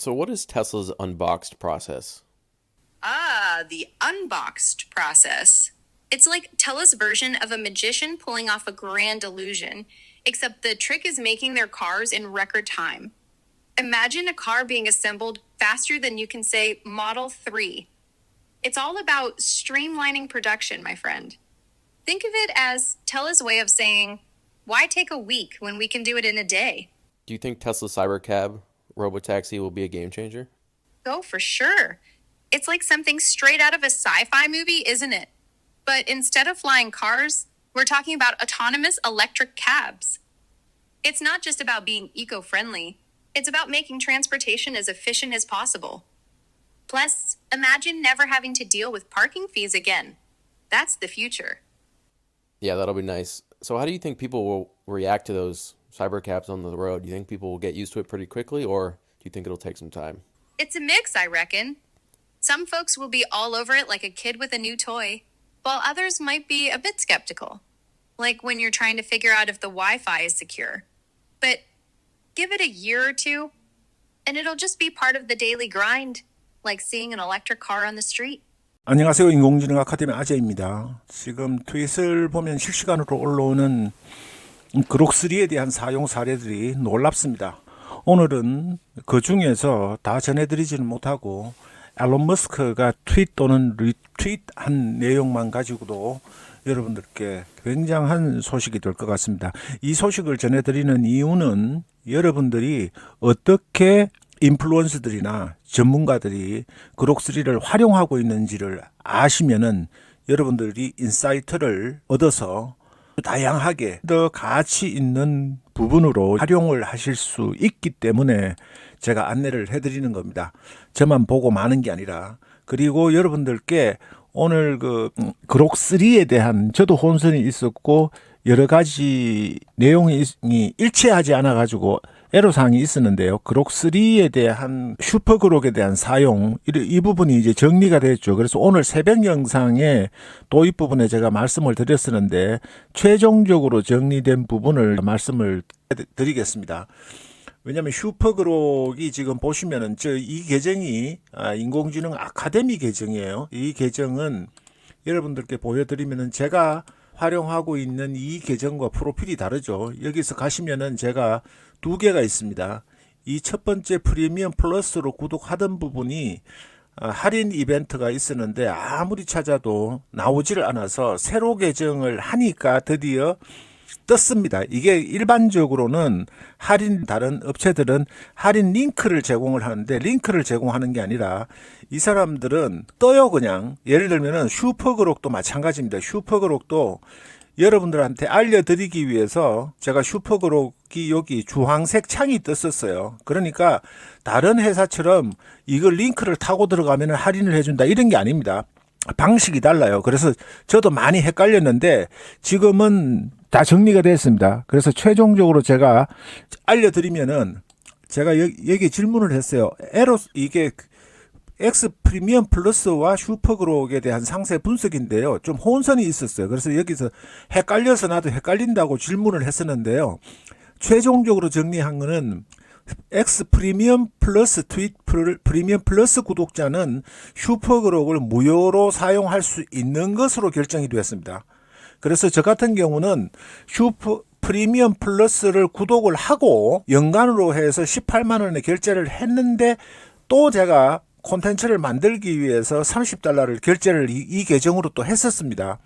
So, what is Tesla's unboxed process? Ah, the unboxed process. It's like Tesla's version of a magician pulling off a grand illusion, except the trick is making their cars in record time. Imagine a car being assembled faster than you can say Model 3. It's all about streamlining production, my friend. Think of it as Tesla's way of saying, why take a week when we can do it in a day? Do you think Tesla's Cybercab robotaxi will be a game changer? Oh, for sure. It's like something straight out of a sci fi movie, isn't it? But instead of flying cars, we're talking about autonomous electric cabs. It's not just about being eco friendly, it's about making transportation as efficient as possible. Plus, imagine never having to deal with parking fees again. That's the future. Yeah, that'll be nice. So, how do you think people will react to those cybercabs on the road? Do you think people will get used to it pretty quickly, or do you think it'll take some time? It's a mix, I reckon. Some folks will be all over it like a kid with a new toy, while others might be a bit skeptical, like when you're trying to figure out if the Wi Fi is secure. But give it a year or two, and it'll just be part of the daily grind, like seeing an electric car on the street. 안녕하세요. 인공지능 아카데미 아재입니다. 지금 트윗을 보면 실시간으로 올라오는 그록3에 대한 사용 사례들이 놀랍습니다. 오늘은 그 중에서 다 전해드리지는 못하고 앨런 머스크가 트윗 또는 리트윗한 내용만 가지고도 여러분들께 굉장한 소식이 될 것 같습니다. 이 소식을 전해드리는 이유는 여러분들이 어떻게 인플루언서들이나 전문가들이 그록3를 활용하고 있는지를 아시면은 여러분들이 인사이트를 얻어서 다양하게 더 가치 있는 부분으로 활용을 하실 수 있기 때문에 제가 안내를 해드리는 겁니다. 저만 보고 마는 게 아니라 그리고 여러분들께 오늘 그 그록 3에 대한 저도 혼선이 있었고 여러 가지 내용이 일치하지 않아 가지고 애로사항이 있었는데요. 그록3에 대한 슈퍼그록에 대한 사용, 이 부분이 이제 정리가 됐죠. 그래서 오늘 새벽 영상에 도입 부분에 제가 말씀을 드렸었는데, 최종적으로 정리된 부분을 말씀을 드리겠습니다. 왜냐하면 슈퍼그록이 지금 보시면은 저 이 계정이 아, 인공지능 아카데미 계정이에요. 이 계정은 여러분들께 보여드리면은 제가 활용하고 있는 이 계정과 프로필이 다르죠. 여기서 가시면은 제가 두 개가 있습니다. 이 첫 번째 프리미엄 플러스로 구독하던 부분이 어, 할인 이벤트가 있었는데 아무리 찾아도 나오지를 않아서 새로 계정을 하니까 드디어 떴습니다. 이게 일반적으로는 할인 다른 업체들은 할인 링크를 제공을 하는데 링크를 제공하는 게 아니라 이 사람들은 떠요 그냥 예를 들면은 슈퍼그록도 마찬가지입니다. 슈퍼그록도 여러분들한테 알려드리기 위해서 제가 슈퍼그록이 여기 주황색 창이 떴었어요. 그러니까 다른 회사처럼 이걸 링크를 타고 들어가면 할인을 해준다 이런 게 아닙니다. 방식이 달라요. 그래서 저도 많이 헷갈렸는데 지금은 다 정리가 됐습니다. 그래서 최종적으로 제가 알려드리면은 제가 여기 질문을 했어요. 에로 이게 X 프리미엄 플러스와 슈퍼그록에 대한 상세 분석인데요. 좀 혼선이 있었어요. 그래서 여기서 헷갈려서 나도 헷갈린다고 질문을 했었는데요. 최종적으로 정리한 거는 X 프리미엄 플러스 트윗 프리미엄 플러스 구독자는 슈퍼그록을 무료로 사용할 수 있는 것으로 결정이 되었습니다. 그래서 저 같은 경우는 슈퍼 프리미엄 플러스를 구독을 하고 연간으로 해서 18만 원의 결제를 했는데 또 제가 콘텐츠를 만들기 위해서 30달러를 결제를 이, 이 계정으로 또 했었습니다.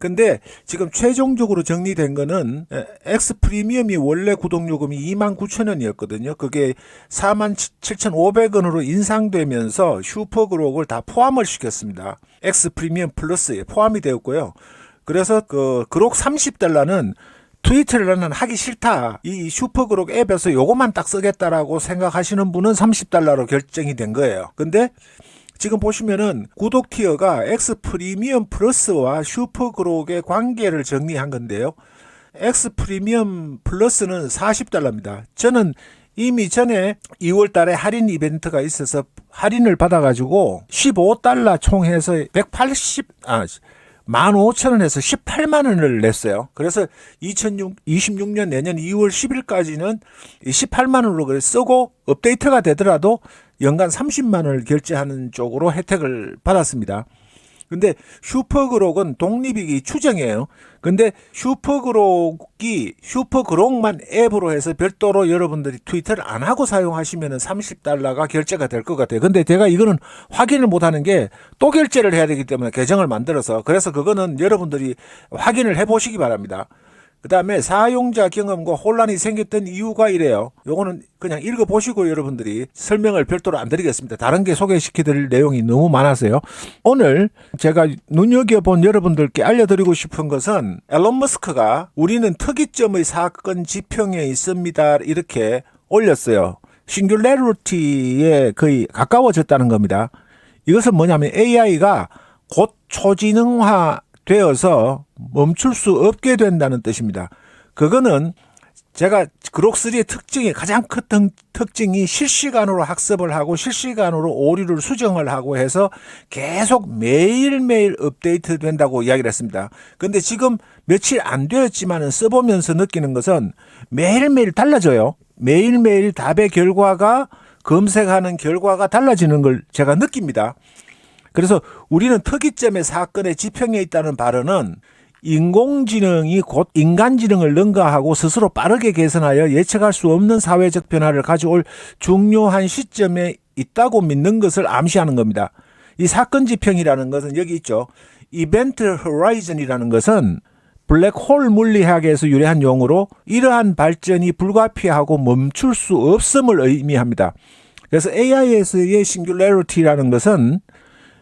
근데 지금 최종적으로 정리된 거는 엑스 프리미엄이 원래 구독 요금이 2만 9천 원이었거든요. 그게 4만 7,500원으로 인상되면서 슈퍼그록을 다 포함을 시켰습니다. 엑스 프리미엄 플러스에 포함이 되었고요. 그래서 그 그록 30달러는 트위터를 나는 하기 싫다. 이 슈퍼그룹 앱에서 요것만 딱 쓰겠다라고 생각하시는 분은 30달러로 결정이 된 거예요. 근데 지금 보시면은 구독 티어가 X 프리미엄 플러스와 슈퍼그룹의 관계를 정리한 건데요. X 프리미엄 플러스는 40달러입니다. 저는 이미 전에 2월 달에 할인 이벤트가 있어서 할인을 받아가지고 15달러 총해서 180, 아, 15,000원에서 18만 원을 냈어요. 그래서 2026년 내년 2월 10일까지는 18만 원으로 그래 쓰고 업데이트가 되더라도 연간 30만 원을 결제하는 쪽으로 혜택을 받았습니다. 근데 슈퍼그록은 독립이기 추정이에요. 근데 슈퍼그록이 슈퍼그록만 앱으로 해서 별도로 여러분들이 트위터를 안 하고 사용하시면은 30달러가 결제가 될 것 같아요. 근데 제가 이거는 확인을 못 하는 게 또 결제를 해야 되기 때문에 계정을 만들어서 그래서 그거는 여러분들이 확인을 해 보시기 바랍니다. 그 다음에 사용자 경험과 혼란이 생겼던 이유가 이래요. 요거는 그냥 읽어보시고 여러분들이 설명을 별도로 안 드리겠습니다. 다른 게 소개시켜드릴 내용이 너무 많아서요. 오늘 제가 눈여겨본 여러분들께 알려드리고 싶은 것은 앨런 머스크가 우리는 특이점의 사건 지평에 있습니다. 이렇게 올렸어요. 싱귤레리티에 거의 가까워졌다는 겁니다. 이것은 뭐냐면 AI가 곧 초지능화 되어서 멈출 수 없게 된다는 뜻입니다. 그거는 제가 그록3의 특징이 가장 큰 특- 특징이 실시간으로 학습을 하고 실시간으로 오류를 수정을 하고 해서 계속 매일매일 업데이트 된다고 이야기를 했습니다. 근데 지금 며칠 안 되었지만은 써보면서 느끼는 것은 매일매일 달라져요. 매일매일 답의 결과가 검색하는 결과가 달라지는 걸 제가 느낍니다. 그래서 우리는 특이점의 사건의 지평에 있다는 발언은 인공지능이 곧 인간지능을 능가하고 스스로 빠르게 개선하여 예측할 수 없는 사회적 변화를 가져올 중요한 시점에 있다고 믿는 것을 암시하는 겁니다. 이 사건 지평이라는 것은 여기 있죠. 이벤트 호라이즌이라는 것은 블랙홀 물리학에서 유래한 용어로 이러한 발전이 불가피하고 멈출 수 없음을 의미합니다. 그래서 AI에서의 싱귤레리티라는 것은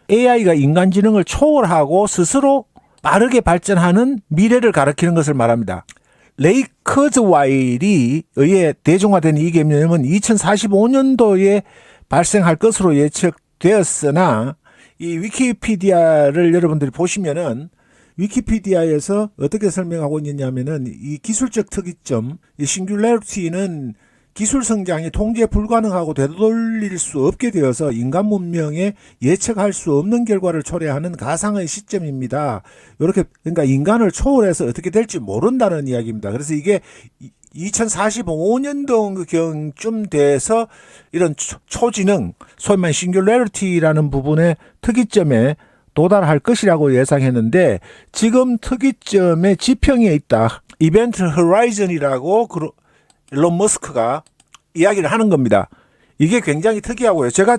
AI가 인간지능을 초월하고 스스로 빠르게 발전하는 미래를 가리키는 것을 말합니다. 레이 커즈 와일이 의해 대중화된 이 개념은 2045년도에 발생할 것으로 예측되었으나 이 위키피디아를 여러분들이 보시면은 위키피디아에서 어떻게 설명하고 있느냐면은 이 기술적 특이점, 이 싱귤레리티는 기술 성장이 통제 불가능하고 되돌릴 수 없게 되어서 인간 문명에 예측할 수 없는 결과를 초래하는 가상의 시점입니다. 이렇게 그러니까 인간을 초월해서 어떻게 될지 모른다는 이야기입니다. 그래서 이게 2045년도 경쯤 돼서 이런 초- 초지능, 소위 말하는 싱귤레리티라는 부분의 특이점에 도달할 것이라고 예상했는데 지금 특이점의 지평에 있다. 이벤트 호라이즌이라고 그 일론 머스크가 이야기를 하는 겁니다. 이게 굉장히 특이하고요. 제가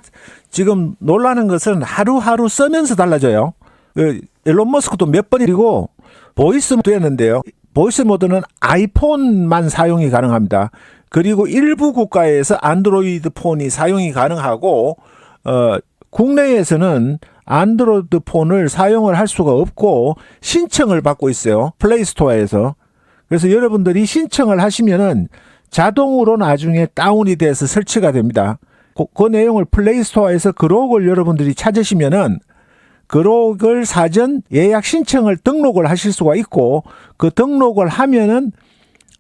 지금 놀라는 것은 하루하루 쓰면서 달라져요. 그 일론 머스크도 몇 번이고 보이스 모드 했는데요. 보이스 모드는 아이폰만 사용이 가능합니다. 그리고 일부 국가에서 안드로이드 폰이 사용이 가능하고 어 국내에서는 안드로이드 폰을 사용을 할 수가 없고 신청을 받고 있어요. 플레이 스토어에서. 그래서 여러분들이 신청을 하시면은 자동으로 나중에 다운이 돼서 설치가 됩니다. 그, 그 내용을 플레이 스토어에서 그록을 여러분들이 찾으시면은 그록을 사전 예약 신청을 등록을 하실 수가 있고 그 등록을 하면은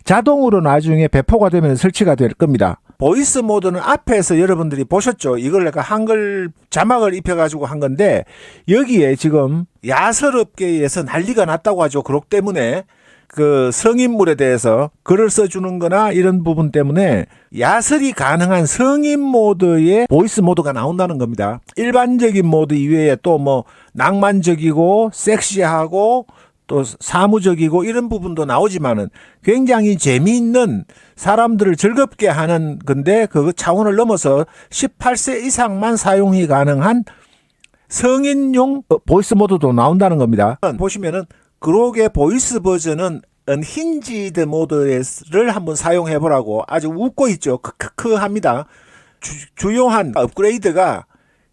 자동으로 나중에 배포가 되면 설치가 될 겁니다. 보이스 모드는 앞에서 여러분들이 보셨죠? 이걸 내가 한글 자막을 입혀가지고 한 건데 여기에 지금 야설업계에서 난리가 났다고 하죠. 그록 때문에 그 성인물에 대해서 글을 써주는 거나 이런 부분 때문에 야설이 가능한 성인 모드의 보이스 모드가 나온다는 겁니다. 일반적인 모드 이외에 또 뭐 낭만적이고 섹시하고 또 사무적이고 이런 부분도 나오지만은 굉장히 재미있는 사람들을 즐겁게 하는 건데 그 차원을 넘어서 18세 이상만 사용이 가능한 성인용 보이스 모드도 나온다는 겁니다. 보시면은 그록의 보이스 버전은 언힌지드 모드를 한번 사용해 보라고 아주 웃고 있죠. 크크크 합니다. 주, 주요한 업그레이드가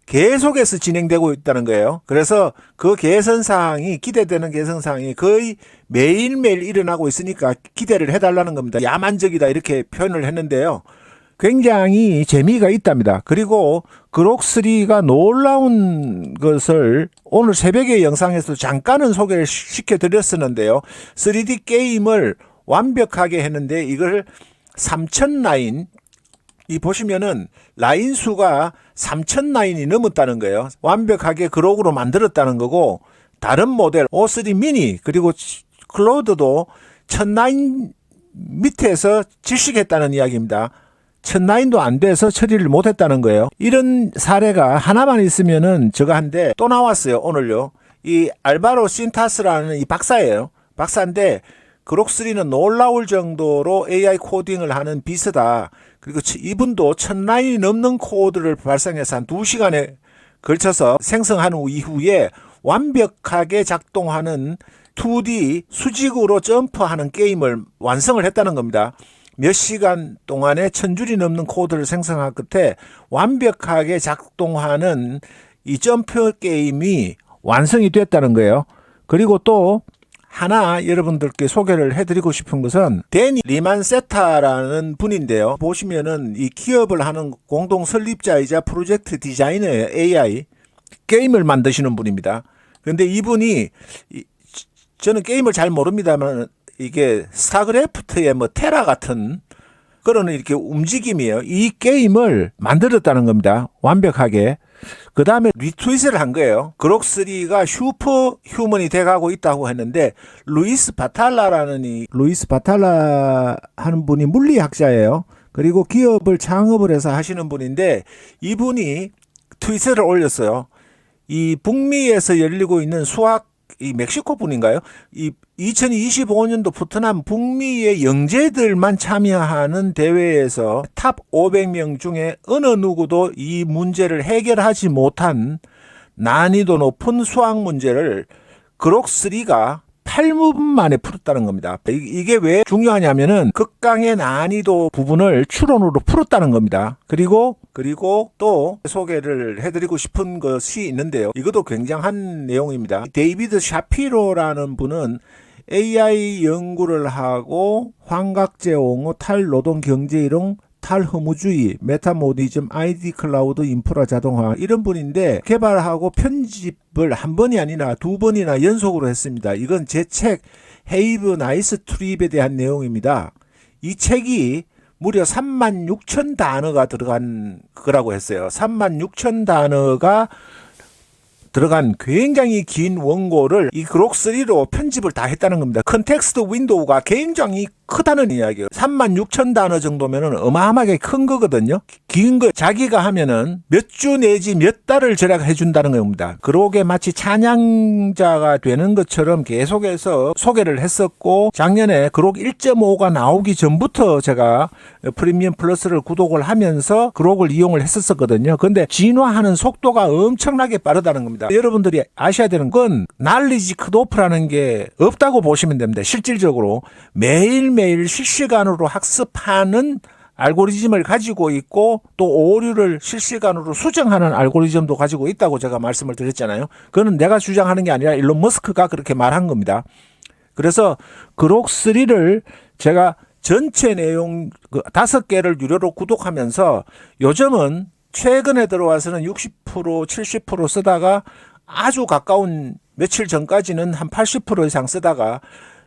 계속해서 진행되고 있다는 거예요. 그래서 그 개선 사항이 기대되는 개선 사항이 거의 매일매일 일어나고 있으니까 기대를 해 달라는 겁니다. 야만적이다 이렇게 표현을 했는데요. 굉장히 재미가 있답니다. 그리고 그록3가 놀라운 것을 오늘 새벽에 영상에서 잠깐은 소개를 시켜드렸었는데요. 3D 게임을 완벽하게 했는데 이걸 3천 라인 이 보시면은 라인 수가 3천 라인이 넘었다는 거예요. 완벽하게 그록으로 만들었다는 거고 다른 모델 O3 미니 그리고 치- 클로드도 1009 밑에서 질식했다는 이야기입니다. 1009도 안 돼서 처리를 못했다는 거예요. 이런 사례가 하나만 있으면은 저거 한데 또 나왔어요. 오늘요. 이 알바로 신타스라는 이 박사예요. 박사인데 그록3는 놀라울 정도로 AI 코딩을 하는 비스다. 그리고 치- 이분도 천 라인이 넘는 코드를 발생해서 한 두 시간에 걸쳐서 생성한 후 이후에 완벽하게 작동하는 2D 수직으로 점프하는 게임을 완성을 했다는 겁니다. 몇 시간 동안에 천 줄이 넘는 코드를 생성한 끝에 완벽하게 작동하는 이 점프 게임이 완성이 됐다는 거예요. 그리고 또 하나 여러분들께 소개를 해드리고 싶은 것은 데니 리만세타라는 분인데요. 보시면은 이 기업을 하는 공동 설립자이자 프로젝트 디자이너의 AI 게임을 만드시는 분입니다. 그런데 이분이 이- 저는 게임을 잘 모릅니다만 이게 스타크래프트의 뭐 테라 같은 그런 이렇게 움직임이에요. 이 게임을 만들었다는 겁니다. 완벽하게. 그 다음에 리트윗을 한 거예요. 그록3가 슈퍼 휴먼이 돼가고 있다고 했는데, 루이스 바탈라라는 이, 루이스 바탈라 하는 분이 물리학자예요. 그리고 기업을 창업을 해서 하시는 분인데, 이분이 트윗을 올렸어요. 이 북미에서 열리고 있는 수학 이 멕시코 분인가요? 이 2025년도 베트남 북미의 영재들만 참여하는 대회에서 탑 500명 중에 어느 누구도 이 문제를 해결하지 못한 난이도 높은 수학 문제를 그록3가 8분 만에 풀었다는 겁니다. 이- 이게 왜 중요하냐면은 극강의 난이도 부분을 추론으로 풀었다는 겁니다. 그리고 그리고 또 소개를 해드리고 싶은 것이 있는데요. 이것도 굉장한 내용입니다. 데이비드 샤피로라는 분은 AI 연구를 하고 환각제 옹호 탈노동 경제 이론 탈허무주의, 메타모디즘, 아이디 클라우드 인프라 자동화 이런 분인데 개발하고 편집을 한 번이 아니라 두 번이나 연속으로 했습니다. 이건 제 책 헤이브 나이스 트립에 대한 내용입니다. 이 책이 무려 3만 6천 단어가 들어간 거라고 했어요. 3만 6천 단어가 들어간 굉장히 긴 원고를 이 그록3로 편집을 다 했다는 겁니다. 컨텍스트 윈도우가 굉장히 크다는 이야기예요. 3만 6천 단어 정도면은 어마어마하게 큰 거거든요. 긴 거 자기가 하면은 몇 주 내지 몇 달을 절약해 준다는 겁니다. 그러게 마치 찬양자가 되는 것처럼 계속해서 소개를 했었고 작년에 그록 1.5가 나오기 전부터 제가 프리미엄 플러스를 구독을 하면서 그록을 이용을 했었거든요. 근데 진화하는 속도가 엄청나게 빠르다는 겁니다. 여러분들이 아셔야 되는 건 날리지 크도프라는 게 없다고 보시면 됩니다. 실질적으로 매일 매일 실시간으로 학습하는 알고리즘을 가지고 있고 또 오류를 실시간으로 수정하는 알고리즘도 가지고 있다고 제가 말씀을 드렸잖아요. 그거는 내가 주장하는 게 아니라 일론 머스크가 그렇게 말한 겁니다. 그래서 그록3를 제가 전체 내용 그 다섯 개를 유료로 구독하면서 요즘은 최근에 들어와서는 60% 70% 쓰다가 아주 가까운 며칠 전까지는 한 80% 이상 쓰다가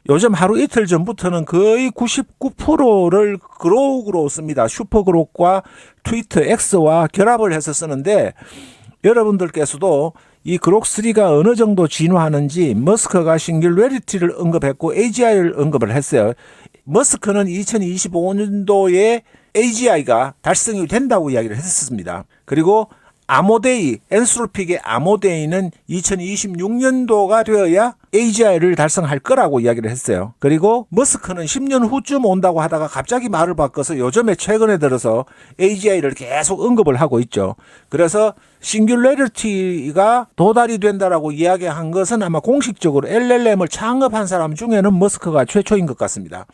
요즘 하루 이틀 전부터는 거의 99%를 그록으로 씁니다. 슈퍼그록과 트위터 X와 결합을 해서 쓰는데 여러분들께서도 이 그록3가 어느 정도 진화하는지 머스크가 싱귤레리티를 언급했고 AGI를 언급을 했어요. 머스크는 2025년도에 AGI가 달성이 된다고 이야기를 했었습니다. 그리고 아모데이, 엔스로픽의 아모데이는 2026년도가 되어야 AGI를 달성할 거라고 이야기를 했어요. 그리고 머스크는 10년 후쯤 온다고 하다가 갑자기 말을 바꿔서 요즘에 최근에 들어서 AGI를 계속 언급을 하고 있죠. 그래서 싱귤레리티가 도달이 된다라고 이야기한 것은 아마 공식적으로 LLM을 창업한 사람 중에는 머스크가 최초인 것 같습니다.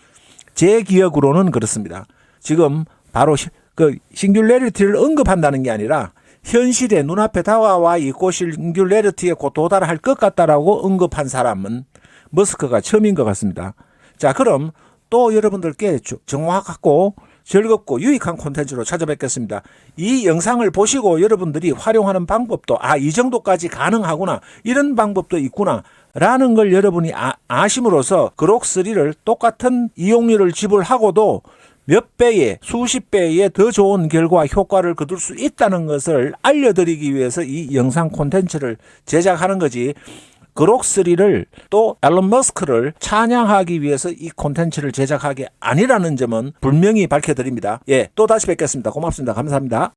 제 기억으로는 그렇습니다. 지금 바로 시- 그 싱귤레리티를 언급한다는 게 아니라 현실에 눈앞에 다가와 있고 싱귤레리티에 곧 도달할 것 같다라고 언급한 사람은 머스크가 처음인 것 같습니다. 자, 그럼 또 여러분들께 주- 정확하고 즐겁고 유익한 콘텐츠로 찾아뵙겠습니다. 이 영상을 보시고 여러분들이 활용하는 방법도 아, 이 정도까지 가능하구나. 이런 방법도 있구나. 라는 걸 여러분이 아, 아심으로써 그록3를 똑같은 이용료를 지불하고도 몇 배의 수십 배의 더 좋은 결과 효과를 거둘 수 있다는 것을 알려드리기 위해서 이 영상 콘텐츠를 제작하는 거지 그록3를 또 앨런 머스크를 찬양하기 위해서 이 콘텐츠를 제작하기 아니라는 점은 분명히 밝혀드립니다. 예, 또 다시 뵙겠습니다. 고맙습니다. 감사합니다.